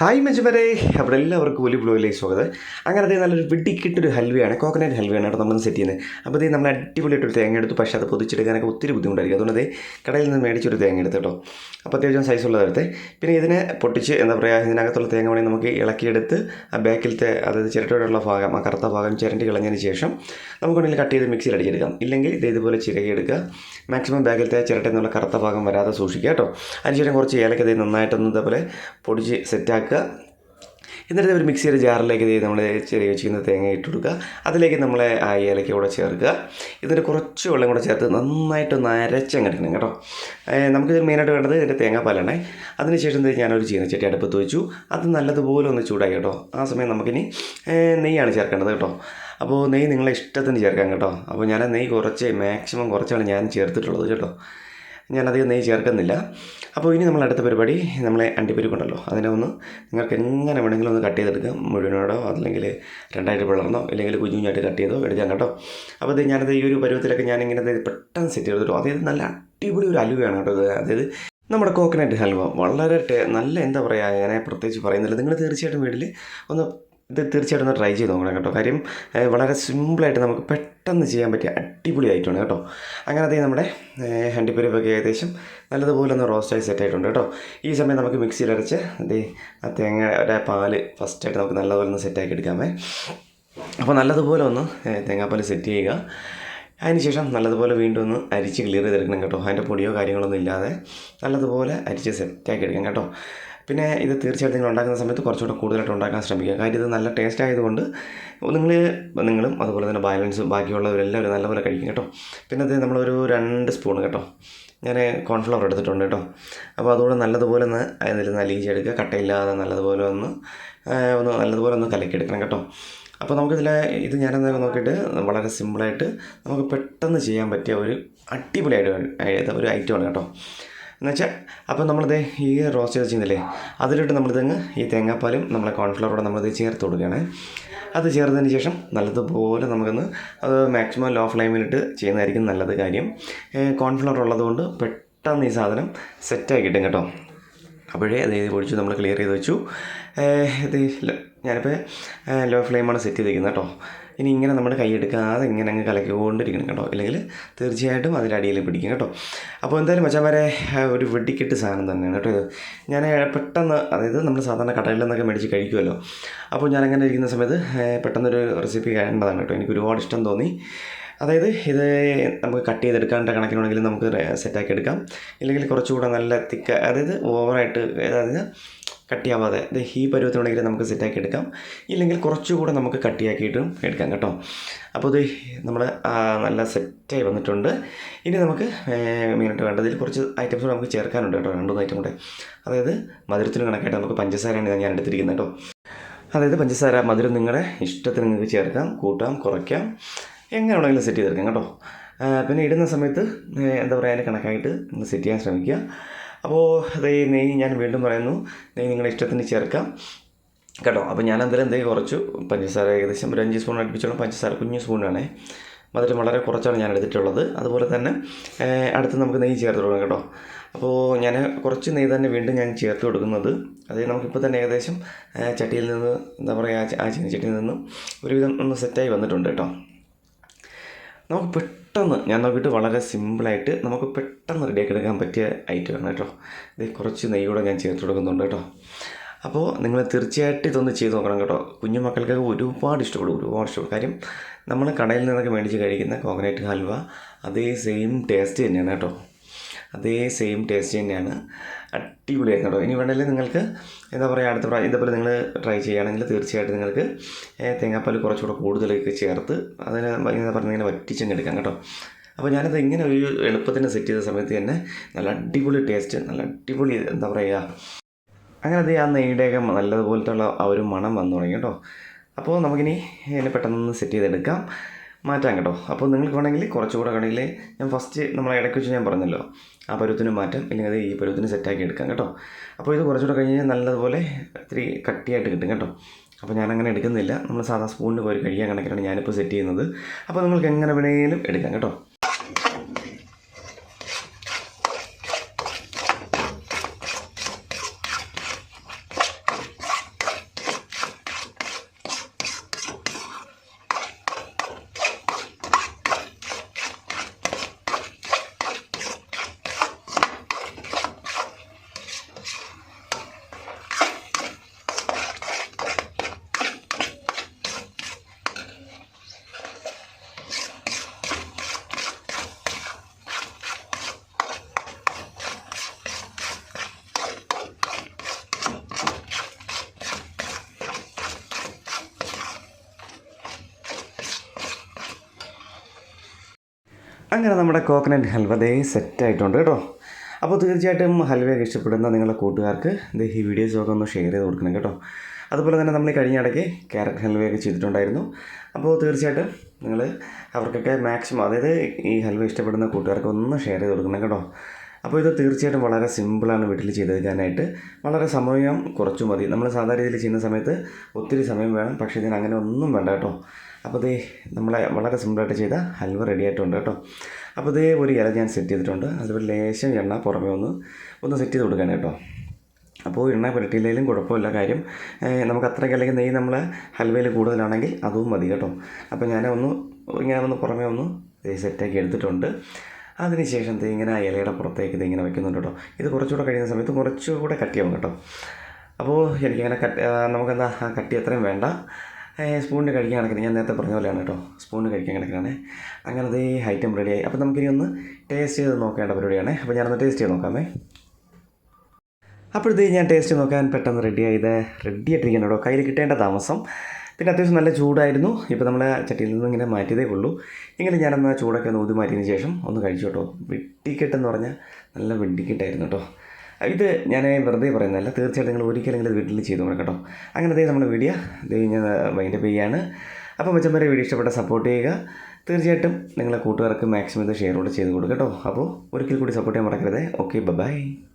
Hi മജുവരെ. അവിടെ എല്ലാവർക്കും ഒലി ബ്ലോയിലേക്ക് സ്വാഗതം. അങ്ങനെ അതേ നല്ലൊരു വെടിക്കിട്ടൊരു ഹൽവയാണ് കോക്കനറ്റ് ഹൽവയാണ് കേട്ടോ നമ്മൾ സെറ്റ് ചെയ്യുന്നത്. അപ്പോൾ അതേ നമ്മൾ അടിപൊളിയായിട്ടൊരു തേങ്ങ എടുത്തു പക്ഷേ അത് പൊതിച്ചെടുക്കാനൊക്കെ ഒത്തിരി ബുദ്ധിമുട്ടായിരിക്കും. അതുകൊണ്ട് അതേ കടയിൽ നിന്ന് മേടിച്ചൊരു തേങ്ങ എടുത്ത് കേട്ടോ. അപ്പോൾ അത്യാവശ്യം സൈസുള്ളത് എടുത്ത് പിന്നെ ഇതിനെ പൊട്ടിച്ച് എന്താ പറയുക ഇതിനകത്തുള്ള തേങ്ങ വേണമെങ്കിൽ നമുക്ക് ഇളക്കിയെടുത്ത് ആ ബാക്കിലത്തെ അതായത് ചിരട്ടയോടുള്ള ഭാഗം ആ കറുത്ത ഭാഗം ചിരണ്ടി കളഞ്ഞതിന് ശേഷം നമുക്ക് വേണമെങ്കിൽ കട്ട് ചെയ്ത് മിക്സിയിൽ അടിച്ചെടുക്കാം. ഇല്ലെങ്കിൽ ഇത് ഇതുപോലെ ചിരകിയെടുക്കുക. മാക്സിമം ബാക്കിലത്തെ ചിരട്ടയിൽ നിന്നുള്ള കറുത്ത ഭാഗം വരാതെ സൂക്ഷിക്കുക കേട്ടോ. അതിനുശേഷം കുറച്ച് ഏലക്ക നന്നായിട്ടൊന്നും ഇതേപോലെ പൊടിച്ച് സെറ്റാക്കുക എന്നിട്ട് ഒരു മിക്സിയുടെ ജാറിലേക്ക് നമ്മൾ ചെറിയ വെച്ചിരിക്കുന്ന തേങ്ങ ഇട്ട് കൊടുക്കുക. അതിലേക്ക് നമ്മൾ ആ ഏലക്ക കൂടെ ചേർക്കുക. എന്നിട്ട് കുറച്ച് വെള്ളം കൂടെ ചേർത്ത് നന്നായിട്ടൊന്ന് അരച്ചങ്ങെടുക്കണം കേട്ടോ. നമുക്ക് ഇതിന് മെയിനായിട്ട് വേണ്ടത് ഇതിന്റെ തേങ്ങാപ്പാലാണേ അതിനുശേഷം ഞാനൊരു ചീനച്ചട്ടി അടുപ്പത്ത് വെച്ചു. അത് നല്ലതുപോലെ ഒന്ന് ചൂടായി കേട്ടോ. ആ സമയം നമുക്കിനി നെയ്യാണ് ചേർക്കേണ്ടത് കേട്ടോ. അപ്പോൾ നെയ്യ് നിങ്ങളെ ഇഷ്ടത്തിന് ചേർക്കാം കേട്ടോ. അപ്പോൾ ഞാൻ നെയ്യ് കുറച്ച് മാക്സിമം കുറച്ചാണ് ഞാൻ ചേർത്തിട്ടുള്ളത് കേട്ടോ. ഞാനധികം നെയ്യ് ചേർക്കുന്നില്ല. അപ്പോൾ ഇനി നമ്മൾ അടുത്ത പരിപാടി നമ്മളെ അണ്ടിപ്പരിപ്പുണ്ടല്ലോ. അതിനെ ഒന്ന് നിങ്ങൾക്ക് എങ്ങനെ വേണമെങ്കിലും ഒന്ന് കട്ട് ചെയ്തെടുക്കാം. മുഴുവനോടോ അല്ലെങ്കിൽ രണ്ടായിട്ട് പിളർന്നോ അല്ലെങ്കിൽ കുഞ്ഞു കുഞ്ഞായിട്ട് കട്ട് ചെയ്തോ എടുക്കാം കേട്ടോ. അപ്പോൾ ഇത് ഞാനത് ഈ ഒരു പരുവത്തിലൊക്കെ ഞാനിങ്ങനെ പെട്ടെന്ന് സെറ്റ് ചെയ്തിട്ടു അതായത് നല്ല അടിപൊളി ഒരു അലുവയാണ് കേട്ടോ അതായത് നമ്മുടെ കോക്കനട്ട് ഹൽവ. വളരെ നല്ല എന്താ പറയുക ഞാൻ പ്രത്യേകിച്ച് പറയുന്നില്ല. നിങ്ങൾ തീർച്ചയായിട്ടും വീട്ടിൽ ഒന്ന് ഇത് തീർച്ചയായിട്ടും ഒന്ന് ട്രൈ ചെയ്ത് നോക്കണം കേട്ടോ. കാര്യം വളരെ സിമ്പിളായിട്ട് നമുക്ക് പെട്ടെന്ന് ചെയ്യാൻ പറ്റിയ അടിപൊളി ഐറ്റമാണ് കേട്ടോ. അങ്ങനെ അതേ നമ്മുടെ ഹണ്ടിപ്പരിപ്പൊക്കെ ഏകദേശം നല്ലതുപോലെ ഒന്ന് റോസ്റ്റായി സെറ്റ് ആയിട്ടുണ്ട് കേട്ടോ. ഈ സമയം നമുക്ക് മിക്സിയിൽ അരച്ച് അതേ ആ തേങ്ങയുടെ പാൽ ഫസ്റ്റായിട്ട് നമുക്ക് നല്ലതുപോലെ ഒന്ന് സെറ്റാക്കി എടുക്കാമേ. അപ്പോൾ നല്ലതുപോലെ ഒന്ന് തേങ്ങാപ്പാൽ സെറ്റ് ചെയ്യുക. അതിനുശേഷം നല്ലതുപോലെ വീണ്ടും ഒന്ന് അരിച്ച് ക്ലിയർ ചെയ്തെടുക്കണം കേട്ടോ. അതിന്റെ പൊടിയോ കാര്യങ്ങളൊന്നും ഇല്ലാതെ നല്ലതുപോലെ അരിച്ച് സെറ്റാക്കി എടുക്കാം കേട്ടോ. പിന്നെ ഇത് തീർച്ചയായിട്ടും നിങ്ങൾ ഉണ്ടാക്കുന്ന സമയത്ത് കുറച്ചുകൂടെ കൂടുതലായിട്ട് ഉണ്ടാക്കാൻ ശ്രമിക്കുക. കാര്യം ഇത് നല്ല ടേസ്റ്റ് ആയതുകൊണ്ട് നിങ്ങൾ നിങ്ങളും അതുപോലെ തന്നെ ബാലൻസ് ബാക്കിയുള്ളവരെല്ലാവരും നല്ലപോലെ കഴിക്കും കേട്ടോ. പിന്നെ അത് നമ്മളൊരു രണ്ട് സ്പൂൺ കേട്ടോ. ഞാൻ കോൺഫ്ലവർ എടുത്തിട്ടുണ്ട് കേട്ടോ. അപ്പോൾ അതുകൂടെ നല്ലതുപോലെ ഒന്ന് അതിൽ നലിയിച്ചെടുക്കുക കട്ടയില്ലാതെ നല്ലതുപോലെ ഒന്ന് ഒന്ന് നല്ലതുപോലെ ഒന്ന് കലക്കിയെടുക്കണം കേട്ടോ. അപ്പോൾ നമുക്കിതിൽ ഇത് ഞാനെന്താ നോക്കിയിട്ട് വളരെ സിമ്പിളായിട്ട് നമുക്ക് പെട്ടെന്ന് ചെയ്യാൻ പറ്റിയ ഒരു അടിപൊളിയായിട്ട് ഒരു ഐറ്റമാണ് കേട്ടോ. എന്നുവെച്ചാൽ അപ്പോൾ നമ്മളിത് ഈ റോസ്റ്റ് ചെയ്ത് ചെയ്യുന്നില്ലേ അതിലിട്ട് നമ്മളിതങ്ങ് ഈ തേങ്ങാപ്പാലും നമ്മളെ കോൺഫ്ലവറോടെ നമ്മളിത് ചേർത്ത് കൊടുക്കുകയാണ്. അത് ചേർത്തതിന് ശേഷം നല്ലതുപോലെ നമുക്കൊന്ന് അത് മാക്സിമം ലോ ഫ്ലെയിമിലിട്ട് ചെയ്യുന്നതായിരിക്കും നല്ലത് കാര്യം. കോൺഫ്ലവർ ഉള്ളതുകൊണ്ട് പെട്ടെന്ന് ഈ സാധനം സെറ്റായി കിട്ടും കേട്ടോ. അപ്പോഴേ അത് എഴുതി പൊടിച്ചു നമ്മൾ ക്ലിയർ ചെയ്ത് വെച്ചു. ഇത് ഞാനിപ്പോൾ ലോ ഫ്ലെയിമാണ് സെറ്റ് ചെയ്തിരിക്കുന്നത് കേട്ടോ. ഇനി ഇങ്ങനെ നമ്മൾ കൈയെടുക്കാതെ ഇങ്ങനെ അങ്ങ് കലക്കിക്കൊണ്ടിരിക്കണം കേട്ടോ. അല്ലെങ്കിൽ തീർച്ചയായിട്ടും അതിന്റെ അടിയിൽ പിടിക്കും കേട്ടോ. അപ്പോൾ എന്തായാലും മച്ചാമാരെ ഒരു വെടിക്കെട്ട് സാധനം തന്നെയാണ് കേട്ടോ ഇത്. ഞാൻ പെട്ടെന്ന് അതായത് നമ്മൾ സാധാരണ കടയിൽ നിന്നൊക്കെ മേടിച്ച് കഴിക്കുമല്ലോ അപ്പോൾ ഞാൻ അങ്ങനെ ഇരിക്കുന്ന സമയത്ത് പെട്ടെന്നൊരു റെസിപ്പി വേണ്ടതാണ് കേട്ടോ. എനിക്ക് ഒരുപാട് ഇഷ്ടം തോന്നി. അതായത് ഇത് നമുക്ക് കട്ട് ചെയ്തെടുക്കാണ്ട കണക്കിനാണെങ്കിൽ നമുക്ക് സെറ്റാക്കി എടുക്കാം ഇല്ലെങ്കിൽ കുറച്ചുകൂടെ നല്ല തിക്ക അതായത് ഓവറായിട്ട് അതായത് കട്ടിയാവാതെ ഇത് ഈ പരുവത്തിനുണ്ടെങ്കിൽ നമുക്ക് സെറ്റാക്കി എടുക്കാം ഇല്ലെങ്കിൽ കുറച്ചുകൂടെ നമുക്ക് കട്ടിയാക്കിയിട്ടും എടുക്കാം കേട്ടോ. അപ്പോൾ ഇത് നമ്മൾ നല്ല സെറ്റായി വന്നിട്ടുണ്ട്. ഇനി നമുക്ക് മെയിനായിട്ട് വേണ്ടതിൽ കുറച്ച് ഐറ്റംസ് കൂടെ നമുക്ക് ചേർക്കാനുണ്ട് കേട്ടോ. രണ്ടു മൂന്ന് ഐറ്റം കൂടെ. അതായത് മധുരത്തിന് കണക്കായിട്ട് നമുക്ക് പഞ്ചസാരയാണ് ഞാൻ എടുത്തിരിക്കുന്നത് കേട്ടോ. അതായത് പഞ്ചസാര മധുരം നിങ്ങളുടെ ഇഷ്ടത്തിന് നിങ്ങൾക്ക് ചേർക്കാം. കൂട്ടാം കുറയ്ക്കാം. എങ്ങനെ വേണമെങ്കിലും സെറ്റ് ചെയ്തെടുക്കാം കേട്ടോ. പിന്നെ ഇടുന്ന സമയത്ത് എന്താ പറയുക അതിന് കണക്കായിട്ട് നിങ്ങൾ സെറ്റ് ചെയ്യാൻ ശ്രമിക്കുക. അപ്പോൾ അതേ നെയ് ഞാൻ വീണ്ടും പറയുന്നു. നെയ്യ് നിങ്ങളുടെ ഇഷ്ടത്തിന് ചേർക്കാം. കേട്ടോ അപ്പോൾ ഞാൻ എന്തായാലും എന്തെങ്കിലും കുറച്ചു പഞ്ചസാര ഏകദേശം ഒരു അഞ്ച് സ്പൂൺ അടുപ്പിച്ചോളം പഞ്ചസാര കുഞ്ഞു സ്പൂണാണേ. മധുരം വളരെ കുറച്ചാണ് ഞാൻ എടുത്തിട്ടുള്ളത്. അതുപോലെ തന്നെ അടുത്ത് നമുക്ക് നെയ്യ് ചേർത്ത് കൊടുക്കാം കേട്ടോ. അപ്പോൾ ഞാൻ കുറച്ച് നെയ്യ് തന്നെ വീണ്ടും ഞാൻ ചേർത്ത് കൊടുക്കുന്നത്. അത് നമുക്കിപ്പോൾ തന്നെ ഏകദേശം ചട്ടിയിൽ നിന്ന് എന്താ പറയുക ആ ചീനച്ചട്ടിയിൽ നിന്നും ഒരുവിധം ഒന്ന് സെറ്റായി വന്നിട്ടുണ്ട് കേട്ടോ. നമുക്ക് പെട്ടെന്ന് ഞാൻ നോക്കിയിട്ട് വളരെ സിമ്പിളായിട്ട് നമുക്ക് പെട്ടെന്ന് റെഡിയാക്കി എടുക്കാൻ പറ്റിയ ആണ് കേട്ടോ. ഇത് കുറച്ച് നെയ്യ് കൂടെ ഞാൻ ചേർത്ത് കൊടുക്കുന്നുണ്ട് കേട്ടോ. അപ്പോൾ നിങ്ങൾ തീർച്ചയായിട്ടും ഇതൊന്ന് ചെയ്ത് നോക്കണം കേട്ടോ. കുഞ്ഞു മക്കൾക്കൊക്കെ ഒരുപാട് ഇഷ്ടപ്പെടും ഒരുപാട് ഇഷ്ടപ്പെടും. കാര്യം നമ്മൾ കടയിൽ നിന്നൊക്കെ മേടിച്ച് കഴിക്കുന്ന കോക്കനട്ട് ഹൽവ അതേ സെയിം ടേസ്റ്റ് തന്നെയാണ് കേട്ടോ. അതേ സെയിം ടേസ്റ്റ് തന്നെയാണ്. അടിപൊളിയായിരുന്നു കേട്ടോ. ഇനി വേണമെങ്കിൽ നിങ്ങൾക്ക് എന്താ പറയുക അടുത്ത പ്രാവശ്യം ഇതേപോലെ നിങ്ങൾ ട്രൈ ചെയ്യുകയാണെങ്കിൽ തീർച്ചയായിട്ടും നിങ്ങൾക്ക് തേങ്ങാപ്പാൽ കുറച്ചുകൂടെ കൂടുതലൊക്കെ ചേർത്ത് അതിനെ എന്താ പറയുക ഇങ്ങനെ വറ്റിച്ചങ്ങ് എടുക്കാം കേട്ടോ. അപ്പോൾ ഞാനത് ഇങ്ങനെ ഒരു എളുപ്പത്തിന് സെറ്റ് ചെയ്ത സമയത്ത് തന്നെ നല്ല അടിപൊളി ടേസ്റ്റ് നല്ല അടിപൊളി എന്താ പറയുക അങ്ങനെ അത് ആ നെയ്യുടെയൊക്കെ നല്ലതുപോലത്തുള്ള ആ ഒരു മണം വന്നു തുടങ്ങി കേട്ടോ. അപ്പോൾ നമുക്കിനി ഇതിനെ പെട്ടെന്ന് സെറ്റ് ചെയ്തെടുക്കാം. മാറ്റാം കേട്ടോ. അപ്പോൾ നിങ്ങൾക്ക് വേണമെങ്കിൽ കുറച്ചുകൂടെ വേണമെങ്കിൽ ഞാൻ ഫസ്റ്റ് നമ്മൾ ഇടയ്ക്ക് വെച്ച് ഞാൻ പറഞ്ഞല്ലോ ആ പരുവത്തിന് മാറ്റാം ഇല്ലെങ്കിൽ അത് ഈ പരുവത്തിന് സെറ്റാക്കി എടുക്കാം കേട്ടോ. അപ്പോൾ ഇത് കുറച്ചുകൂടെ കഴിഞ്ഞ് കഴിഞ്ഞാൽ നല്ലതുപോലെ ഇത്തിരി കട്ടിയായിട്ട് കിട്ടും കേട്ടോ. അപ്പോൾ ഞാൻ അങ്ങനെ എടുക്കുന്നില്ല. നമ്മൾ സാധാ സ്പൂണിന്റെ പോയി കഴിയാൻ കണക്കിലാണ് ഞാനിപ്പോൾ സെറ്റ് ചെയ്യുന്നത്. അപ്പോൾ നിങ്ങൾക്ക് എങ്ങനെ വേണമെങ്കിലും എടുക്കാം കേട്ടോ. അങ്ങനെ നമ്മുടെ കോക്കനട്ട് ഹൽവ ദേ സെറ്റായിട്ടുണ്ട് കേട്ടോ. അപ്പോൾ തീർച്ചയായിട്ടും ഹൽവയൊക്കെ ഇഷ്ടപ്പെടുന്ന നിങ്ങളുടെ കൂട്ടുകാർക്ക് ദേ ഈ വീഡിയോസൊക്കെ ഒന്ന് ഷെയർ ചെയ്ത് കൊടുക്കണം കേട്ടോ. അതുപോലെ തന്നെ നമ്മൾ കഴിഞ്ഞ ഇടയ്ക്ക് ക്യാരറ്റ് ഹൽവയൊക്കെ ചെയ്തിട്ടുണ്ടായിരുന്നു. അപ്പോൾ തീർച്ചയായിട്ടും നിങ്ങൾ അവർക്കൊക്കെ മാക്സിമം അതായത് ഈ ഹൽവ ഇഷ്ടപ്പെടുന്ന കൂട്ടുകാർക്ക് ഒന്ന് ഷെയർ ചെയ്ത് കൊടുക്കണം കേട്ടോ. അപ്പോൾ ഇത് തീർച്ചയായിട്ടും വളരെ സിമ്പിളാണ് വീട്ടിൽ ചെയ്തെടുക്കാനായിട്ട്. വളരെ സമയം കുറച്ചു മതി. നമ്മൾ സാധാരണ രീതിയിൽ ചെയ്യുന്ന സമയത്ത് ഒത്തിരി സമയം വേണം. പക്ഷേ ഇതിന് അങ്ങനെ ഒന്നും വേണ്ട കേട്ടോ. അപ്പോൾ ദേ നമ്മളെ വളരെ സിമ്പിളായിട്ട് ചെയ്ത ഹൽവ റെഡി ആയിട്ടുണ്ട് കേട്ടോ. അപ്പോൾ ഇതേ ഒരു ഇല ഞാൻ സെറ്റ് ചെയ്തിട്ടുണ്ട്. അതുപോലെ ലേശം എണ്ണ പുറമേ ഒന്ന് ഒന്ന് സെറ്റ് ചെയ്ത് കൊടുക്കാൻ കേട്ടോ. അപ്പോൾ എണ്ണ പുരട്ടിയില്ലെങ്കിലും കുഴപ്പമില്ല കാര്യം നമുക്ക് അത്രയ്ക്ക് അല്ലെങ്കിൽ നെയ്യ് നമ്മൾ ഹൽവയിൽ കൂടുതലാണെങ്കിൽ അതും മതി കേട്ടോ. അപ്പോൾ ഞാൻ ഒന്ന് ഇങ്ങനെ ഒന്ന് പുറമേ ഒന്ന് സെറ്റാക്കി എടുത്തിട്ടുണ്ട്. അതിനുശേഷം ഇങ്ങനെ ഇലയുടെ പുറത്തേക്ക് ഇത് ഇങ്ങനെ വെക്കുന്നുണ്ട് കേട്ടോ. ഇത് കുറച്ചുകൂടെ കഴിയുന്ന സമയത്ത് കുറച്ചുകൂടെ കട്ടിയാവും കേട്ടോ. അപ്പോൾ എനിക്കങ്ങനെ കട്ട് നമുക്കെന്താ ആ കട്ടി അത്രയും വേണ്ട. സ്പൂണിന് കഴിക്കാൻ കിടക്കുന്നത്. ഞാൻ നേരത്തെ പറഞ്ഞ പോലെയാണ് കേട്ടോ. സ്പൂണിന് കഴിക്കാൻ കണക്കിനാണ് അങ്ങനെ അതേ ഐറ്റം റെഡിയായി അപ്പോൾ നമുക്കിനി ഒന്ന് ടേസ്റ്റ് ചെയ്ത് നോക്കേണ്ട പരിപാടിയാണ്. അപ്പോൾ ഞാനൊന്ന് ടേസ്റ്റ് ചെയ്ത് നോക്കാമേ. അപ്പോഴത്തേക്ക് ഞാൻ ടേസ്റ്റ് നോക്കാൻ പെട്ടെന്ന് റെഡി ആയത് റെഡി ആയിട്ടിരിക്കണം കേട്ടോ. കയ്യിൽ കിട്ടേണ്ട താമസം. പിന്നെ അത്യാവശ്യം നല്ല ചൂടായിരുന്നു. ഇപ്പോൾ നമ്മൾ ചട്ടിയിൽ നിന്ന് ഇങ്ങനെ മാറ്റിയതേ ഉള്ളൂ. ഇങ്ങനെ ഞാനൊന്ന് ചൂടൊക്കെ ഒന്ന് ഊതി മാറ്റിയതിന് ശേഷം ഒന്ന് കഴിച്ചു കേട്ടോ. വെട്ടിക്കെട്ടെന്ന് പറഞ്ഞാൽ നല്ല വെട്ടിക്കെട്ടായിരുന്നു കേട്ടോ. ഇത് ഞാൻ വെറുതെ പറയുന്നതല്ല. തീർച്ചയായിട്ടും നിങ്ങൾ ഒരിക്കലെങ്കിലും ഇത് വീട്ടിൽ ചെയ്തു നോക്കണം കേട്ടോ. അങ്ങനെ ദേ നമ്മുടെ വീഡിയോ. ദേ ഞാൻ വൈൻഡപ്പ് ചെയ്യാണ്. അപ്പോൾ മെച്ചന്മാരെ വീഡിയോ ഇഷ്ടപ്പെട്ട സപ്പോർട്ട് ചെയ്യുക. തീർച്ചയായിട്ടും നിങ്ങളെ കൂട്ടുകാർക്ക് മാക്സിമം ഇത് ഷെയർ കൂടെ ചെയ്ത് കൊടുക്കുക കേട്ടോ. അപ്പോൾ ഒരിക്കൽ കൂടി സപ്പോർട്ട് ചെയ്യാൻ മറക്കരുത്. Okay bye